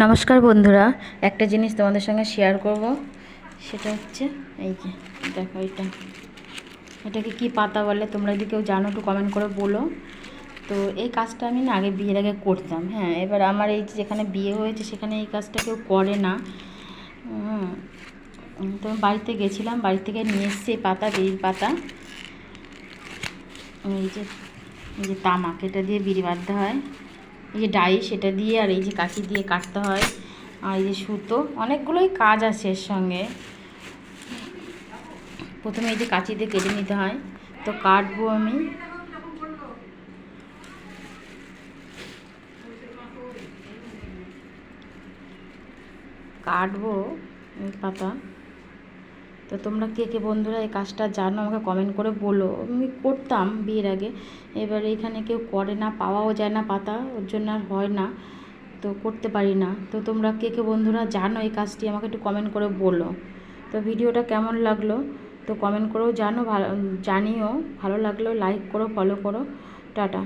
নমস্কার বন্ধুরা, একটা জিনিস তোমাদের সঙ্গে শেয়ার করব। সেটা হচ্ছে, এই যে, দেখো এটা। এটাকে কি পাতা বলে, তোমরা যদি কেউ জানো একটু কমেন্ট করে বলো। তো এই কাজটা আমি না আগে বিয়ের আগে করতাম হ্যাঁ এবার আমার এই যেখানে বিয়ে হয়েছে, সেখানে এই কাজটা কেউ করে না। তো বাড়িতে গেছিলাম, বাড়ি থেকে নিয়ে এসেছি পাতা বিড়ির পাতা। এই যে এই যে তামাক, এটা দিয়ে বিড়ি বাঁধতে হয়। এই যে ডাই সেটা দিয়ে আর এই যে কাঠি দিয়ে কাটতে হয় আর এই যে সুতো, অনেকগুলোই কাজ আছে এর সঙ্গে। প্রথমে এই যে কাঁচি দিয়ে কেটে নিতে হয়। তো কাটবো আমি। কাটবো পাতা। তো তোমরা কে কে বন্ধুরা এই কাজটা জানো, আমাকে কমেন্ট করে বলো। আমি করতাম বিয়ের আগে। এবার এখানে কেউ করে না, পাওয়াও যায় না পাতা, ওর জন্য আর হয় না। তো করতে পারি না। তো তোমরা কে কে বন্ধুরা জানো এই কাজটি, আমাকে একটু কমেন্ট করে বলো। তো ভিডিওটা কেমন লাগল? তো কমেন্ট করেও জানো ভালো জানিও। ভালো লাগল লাইক করো ফলো করো। টাটা।